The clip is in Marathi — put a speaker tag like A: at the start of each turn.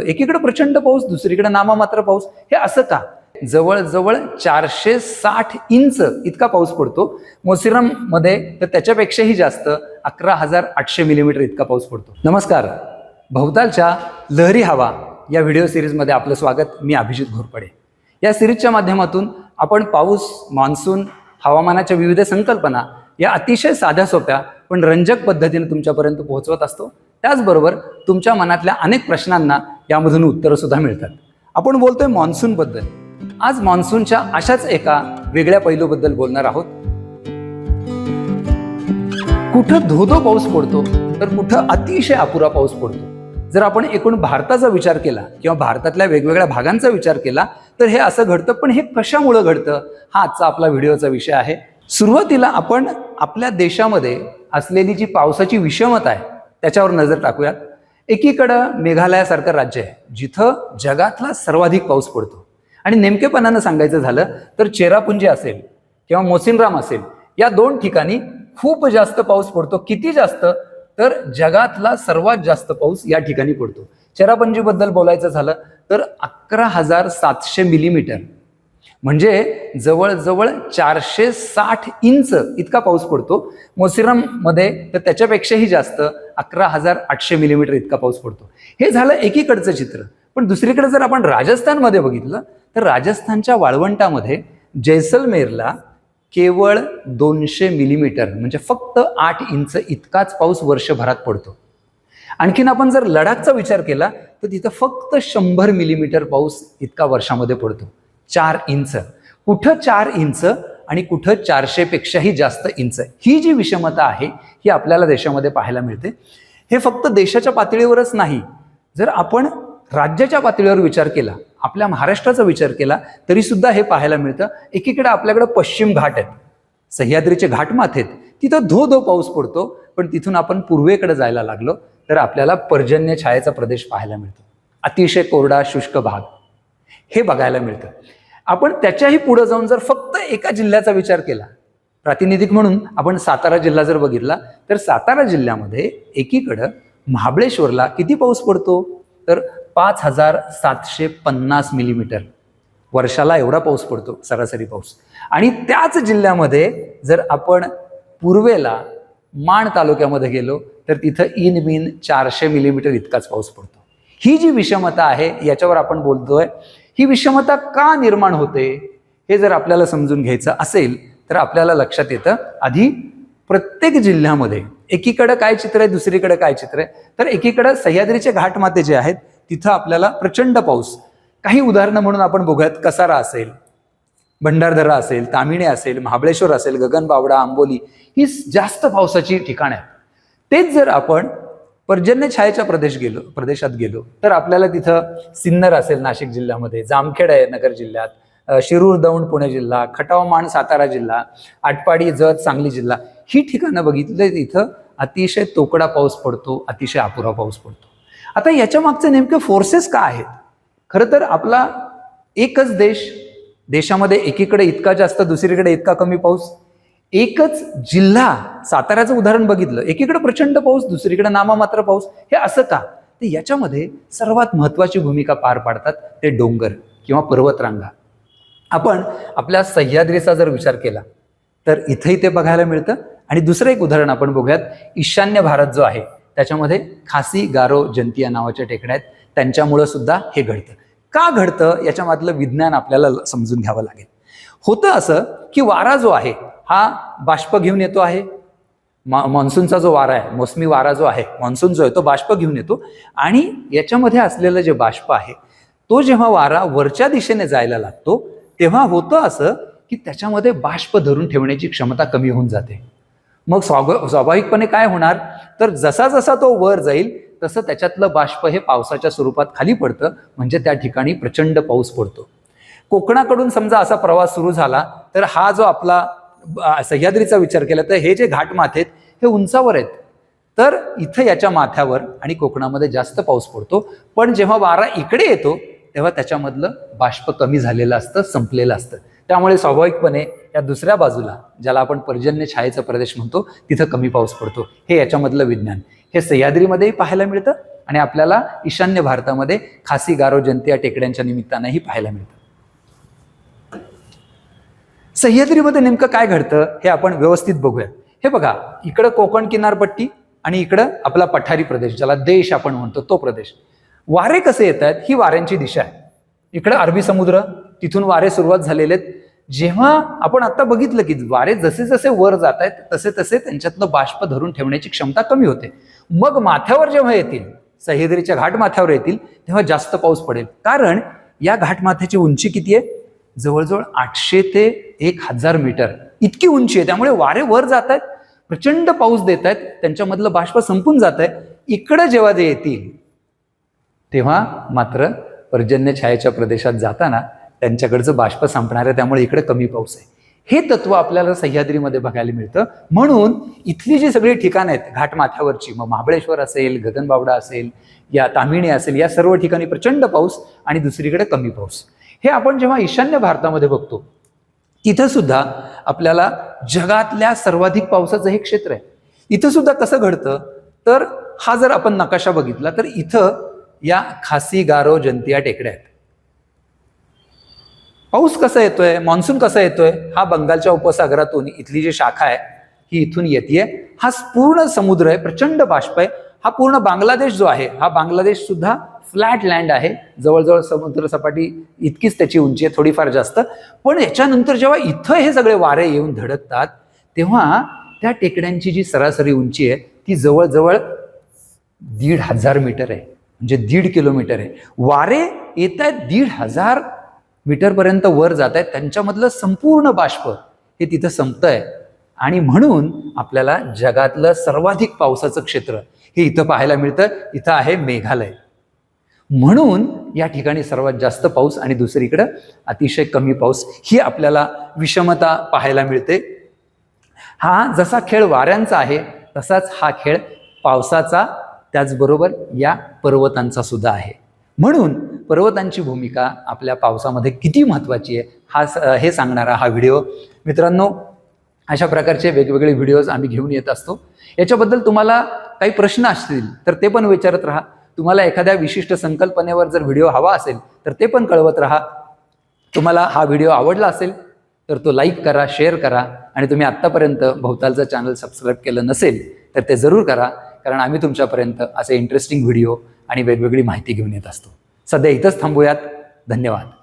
A: एकीकडे प्रचंड पाऊस दुसरीकडे नामामात्र पाऊस. हे असं का? जवळजवळ चारशे साठ इंच इतका पाऊस पडतो. मोसिरममध्ये तर त्याच्यापेक्षाही जास्त अकरा हजार आठशे मिलीमीटर इतका पाऊस पडतो. नमस्कार. भवतालच्या लहरी हवा या व्हिडिओ सिरीजमध्ये आपलं स्वागत. मी अभिजित घोरपडे. या सिरीजच्या माध्यमातून आपण पाऊस मान्सून हवामानाच्या विविध संकल्पना या अतिशय साध्या सोप्या पण रंजक पद्धतीने तुमच्यापर्यंत पोहोचवत असतो. त्याचबरोबर तुमच्या मनातल्या अनेक प्रश्नांना यामधून उत्तरं सुद्धा मिळतात. आपण बोलतोय मान्सूनबद्दल. आज मान्सूनच्या अशाच एका वेगळ्या पैलूबद्दल बोलणार आहोत. कुठं धोधो पाऊस पडतो तर कुठं अतिशय अपुरा पाऊस पडतो. जर आपण एकूण भारताचा विचार केला किंवा भारतातल्या वेगवेगळ्या भागांचा विचार केला तर हे असं घडतं पण हे कशामुळं घडतं हा आजचा आपला व्हिडिओचा विषय आहे. सुरुवातीला आपण आपल्या देशामध्ये असलेली जी पावसाची विषमता आहे त्याच्यावर नजर टाकूयात. एकीकडं मेघालयासारखं राज्य आहे जिथं जगातला सर्वाधिक पाऊस पडतो. आणि नेमकेपणानं सांगायचं झालं तर चेरापुंजी असेल किंवा मोसिनराम असेल या दोन ठिकाणी खूप जास्त पाऊस पडतो. किती जास्त? तर जगातला सर्वात जास्त पाऊस या ठिकाणी पडतो. चेरापुंजीबद्दल बोलायचं झालं तर अकरा हजार सातशे मिलीमीटर. म्हणजे जवळजवळ चारशे साठ इंच इतका पाऊस पडतो. मोसिरममध्ये तर त्याच्यापेक्षाही जास्त अकरा हजार आठशे मिलीमीटर इतका पाऊस पडतो. हे झालं एकीकडचं चित्र. पण दुसरीकडे जर आपण राजस्थानमध्ये बघितलं तर राजस्थानच्या वाळवंटामध्ये जैसलमेरला केवळ दोनशे मिलीमीटर म्हणजे फक्त आठ इंच इतकाच पाऊस वर्षभरात पडतो. आणखीन आपण जर लडाखचा विचार केला तर तिथं फक्त शंभर मिलीमीटर पाऊस इतका वर्षामध्ये पडतो. चार इंच. कुठं चार इंच आणि कुठं चारशेपेक्षाही जास्त इंच. ही जी विषमता आहे ही आपल्याला देशामध्ये पाहायला मिळते. हे फक्त देशाच्या पातळीवरच नाही. जर आपण राज्याच्या पातळीवर विचार केला आपल्या महाराष्ट्राचा विचार केला तरी सुद्धा हे पाहायला मिळतं. एकीकडे आपल्याकडे पश्चिम घाट आहेत. सह्याद्रीचे घाटमाथ आहेत. तिथं धो धो पाऊस पडतो पण तिथून आपण पूर्वेकडे जायला लागलो तर आपल्याला पर्जन्य छायेचा प्रदेश पाहायला मिळतो. अतिशय कोरडा शुष्क भाग. हे बघायला मिळतं. आपण त्याच्याही पुढे जाऊन जर फक्त एका जिल्ह्याचा विचार केला प्रातिनिधिक म्हणून आपण सातारा जिल्हा जर बघितला तर सातारा जिल्ह्यामध्ये एकीकडं महाबळेश्वरला किती पाऊस पडतो? तर पाच हजार सातशे पन्नास मिलीमीटर. वर्षाला एवढा पाऊस पडतो सरासरी पाऊस. आणि त्याच जिल्ह्यामध्ये जर आपण पूर्वेला माण तालुक्यामध्ये गेलो तर तिथं इन बिन चारशे मिलीमीटर इतकाच पाऊस पडतो. ही जी विषमता आहे याच्यावर आपण बोलतोय ही विषमता का निर्माण होते हे जर आपल्याला समजून घ्यायचं असेल तर आपल्याला लक्षात येतं आधी प्रत्येक जिल्ह्यामध्ये एकीकडं काय चित्र आहे दुसरीकडे काय चित्र आहे? तर एकीकडं सह्याद्रीचे घाटमाते जे आहेत तिथं आपल्याला प्रचंड पाऊस. काही उदाहरणं म्हणून आपण बघूयात कसारा असेल भंडारदरा असेल तामिणे असेल महाबळेश्वर असेल गगनबावडा आंबोली ही जास्त पावसाची ठिकाणं आहेत. तेच जर आपण पर्जन्य छायेच्या प्रदेश गेलो प्रदेशात गेलो तर आपल्याला तिथं सिन्नर असेल नाशिक जिल्ह्यामध्ये जामखेड आहे नगर जिल्ह्यात शिरूर दौंड पुणे जिल्हा खटाव माण सातारा जिल्हा आटपाडी जत सांगली जिल्हा ही ठिकाणं बघितलं तिथं अतिशय तोकडा पाऊस पडतो अतिशय अपुरा पाऊस पडतो. आता याच्या मागचे नेमके फोर्सेस का आहेत? खरं तर आपला एकच देश देशामध्ये एकीकडे इतका जास्त दुसरीकडे इतका कमी पाऊस एकच जिल्हा साताऱ्याचं उदाहरण बघितलं. एकीकडे प्रचंड पाऊस दुसरीकडे नामामात्र पाऊस. हे असं का? तर याच्यामध्ये सर्वात महत्वाची भूमिका पार पाडतात ते डोंगर किंवा पर्वतरांगा. आपण आपल्या सह्याद्रीचा जर विचार केला तर इथंही ते बघायला मिळतं. आणि दुसरं एक उदाहरण आपण बघूयात. ईशान्य भारत जो आहे त्याच्यामध्ये खासी गारो जंतिया नावाच्या टेकड्या आहेत. त्यांच्यामुळं सुद्धा हे घडतं. का घडतं? याच्यामधलं विज्ञान आपल्याला समजून घ्यावं लागेल. होतं असं की वारा जो आहे हा बाष्प घेऊन येतो आहे. मा मान्सूनचा जो वारा आहे मोसमी वारा जो आहे मान्सून जो आहे तो बाष्प घेऊन येतो. आणि याच्यामध्ये असलेलं जे बाष्प आहे तो जेव्हा वारा वरच्या दिशेने जायला लागतो तेव्हा होतं असं की त्याच्यामध्ये बाष्प धरून ठेवण्याची क्षमता कमी होऊन जाते. मग स्वाग स्वाभाविकपणे काय होणार? तर जसा जसा तो वर जाईल तसं त्याच्यातलं बाष्प हे पावसाच्या स्वरूपात खाली पडतं म्हणजे त्या ठिकाणी प्रचंड पाऊस पडतो. कोकणाकडून समजा असा प्रवास सुरू झाला तर हा जो आपला सह्याद्रीचा विचार केला तर हे जे घाटमाथे आहेत हे उंचावर आहेत. तर इथं याच्या माथ्यावर आणि कोकणामध्ये जास्त पाऊस पडतो. पण जेव्हा वारा इकडे येतो तेव्हा त्याच्यामधलं बाष्प कमी झालेलं असतं संपलेलं असतं. त्यामुळे स्वाभाविकपणे या दुसऱ्या बाजूला ज्याला आपण पर्जन्य छायेचा प्रदेश म्हणतो तिथं कमी पाऊस पडतो. हे याच्यामधलं विज्ञान. हे सह्याद्रीमध्येही पाहायला मिळतं आणि आपल्याला ईशान्य भारतामध्ये खासी गारो जंती या टेकड्यांच्या निमित्तानंही पाहायला मिळतं. सह्याद्रीमध्ये नेमकं काय घडतं हे आपण व्यवस्थित बघूया. हे बघा इकडं कोकण किनारपट्टी आणि इकडं आपला पठारी प्रदेश ज्याला देश आपण म्हणतो तो प्रदेश. वारे कसे येत आहेत ही वाऱ्यांची दिशा आहे. इकडं अरबी समुद्र तिथून वारे सुरुवात झालेले आहेत. जेव्हा आपण आता बघितलं की वारे जसे जसे वर जात आहेत तसे तसे त्यांच्यातलं बाष्प धरून ठेवण्याची क्षमता कमी होते. मग माथ्यावर जेव्हा येतील सह्याद्रीच्या घाट माथ्यावर येतील तेव्हा जास्त पाऊस पडेल. कारण या घाटमाथ्याची उंची किती आहे? जवळजवळ आठशे ते एक हजार मीटर. इतकी उंची आहे त्यामुळे वारे वर जात आहेत प्रचंड पाऊस देत आहेत त्यांच्यामधलं बाष्प संपून जात आहे इकडं जेव्हा ते येतील तेव्हा मात्र पर्जन्य छायेच्या प्रदेशात जाताना त्यांच्याकडचं बाष्प संपणार आहे त्यामुळे इकडे कमी पाऊस आहे. हे तत्व आपल्याला सह्याद्रीमध्ये बघायला मिळतं. म्हणून इथली जी सगळी ठिकाणं आहेत घाटमाथ्यावरची मग महाबळेश्वर असेल गगनबावडा असेल या तामिणी असेल या सर्व ठिकाणी प्रचंड पाऊस आणि दुसरीकडे कमी पाऊस. हे आपण जेव्हा ईशान्य भारतामध्ये बघतो तिथं सुद्धा आपल्याला जगातल्या सर्वाधिक पावसाचं हे क्षेत्र आहे. इथं सुद्धा कसं घडतं? तर हा जर आपण नकाशा बघितला तर इथं या खासी गारो जंतिया टेकड्या आहेत. पाऊस कसा येतोय? मान्सून कसा येतोय? हा बंगालच्या उपसागरातून इथली जी शाखा आहे ही इथून येते हा पूर्ण समुद्र आहे प्रचंड बाष्प आहे. हा पूर्ण बांगलादेश जो आहे हा बांगलादेश सुद्धा फ्लॅट लँड आहे. जवळजवळ समुद्रसपाटी इतकीच त्याची उंची आहे थोडीफार जास्त. पण याच्यानंतर जेव्हा इथं हे सगळे वारे येऊन धडकतात तेव्हा त्या टेकड्यांची जी सरासरी उंची आहे ती जवळजवळ दीड हजार मीटर आहे. म्हणजे दीड किलोमीटर आहे. वारे येत आहेत दीड हजार मीटरपर्यंत वर जात आहेत. त्यांच्यामधलं संपूर्ण बाष्प हे तिथं संपतंय आणि म्हणून आपल्याला जगातलं सर्वाधिक पावसाचं क्षेत्र हे इथं पाहायला मिळतं. इथं आहे मेघालय. म्हणून या ठिकाणी सर्वात जास्त पाऊस आणि दुसरीकडं अतिशय कमी पाऊस ही आपल्याला विषमता पाहायला मिळते. हा जसा खेळ वाऱ्यांचा आहे तसाच हा खेळ पावसाचा त्याचबरोबर या पर्वतांचा सुद्धा आहे. म्हणून पर्वतांची भूमिका आपल्या पावसामध्ये किती महत्त्वाची आहे हा स- हे सांगणारा हा व्हिडिओ. मित्रांनो अशा प्रकारचे वेगवेगळे व्हिडिओज आम्ही घेऊन येत असतो. याच्याबद्दल तुम्हाला काही प्रश्न असतील तर ते पण विचारत राहा. तुम्हाला एखाद्या विशिष्ट संकल्पनेवर जर व्हिडिओ हवा असेल तर ते पण कळवत राहा. तुम्हाला हा व्हिडिओ आवडला असेल तर तो लाईक करा शेअर करा. आणि तुम्ही आत्तापर्यंत भोवतालचं चॅनल सबस्क्राईब केलं नसेल तर ते जरूर करा. कारण आम्ही तुमच्यापर्यंत असे इंटरेस्टिंग व्हिडिओ आणि वेगवेगळी माहिती घेऊन येत असतो. सध्या इथंच थांबूयात. धन्यवाद.